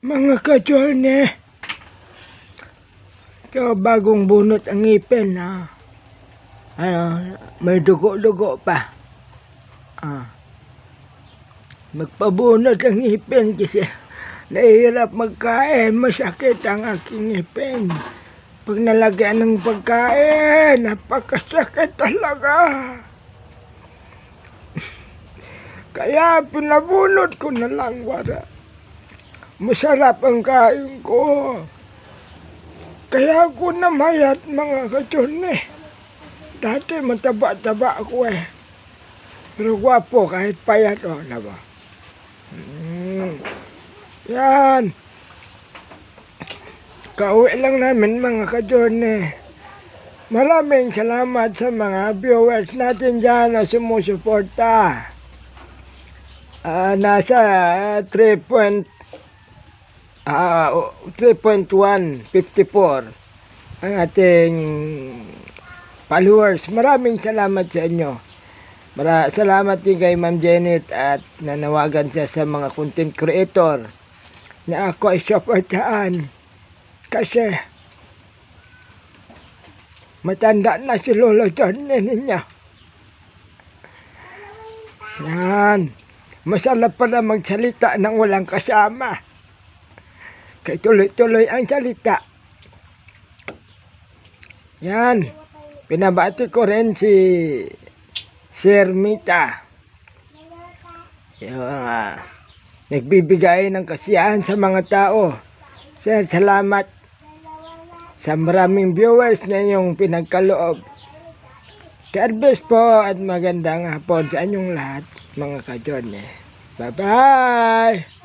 Mga ka-journey, ikaw bagong bunot ang ngipin ha. Ano, may dugo-dugo pa. Ah. Magpabunot ang ngipin kasi nahihirap magkain, masakit ang aking ngipin. Pag nalagyan ng pagkain, napakasakit talaga. Kaya pinabunot ko na lang wala. Masarap ang kain ko. Kaya ako namayat mga katyon eh. Dati mataba-taba ako eh. Pero gwapo kahit payat o, oh, na ba? Mm. Yan. Kauwi lang namin mga katyon eh. Maraming salamat sa mga viewers natin dyan na sumusuporta. Ah, nasa 3 point ah 3.154 ang ating followers. Maraming salamat sa inyo. Mara, salamat din kay Ma'am Janet at nanawagan siya sa mga content creator na ako ay supportaan kasi matanda na si Lolo John ninyo. Yan. Masarap pala magsalita ng walang kasama. Kaya tuloy-tuloy ang salita. Yan. Pinabati ko rin si Sir Mita. Yung, ah, nagbibigay ng kasiyahan sa mga tao. Sir, salamat sa maraming viewers na yung pinagkaloob. Karbes po at magandang hapon sa inyong lahat mga kajon eh. Bye-bye!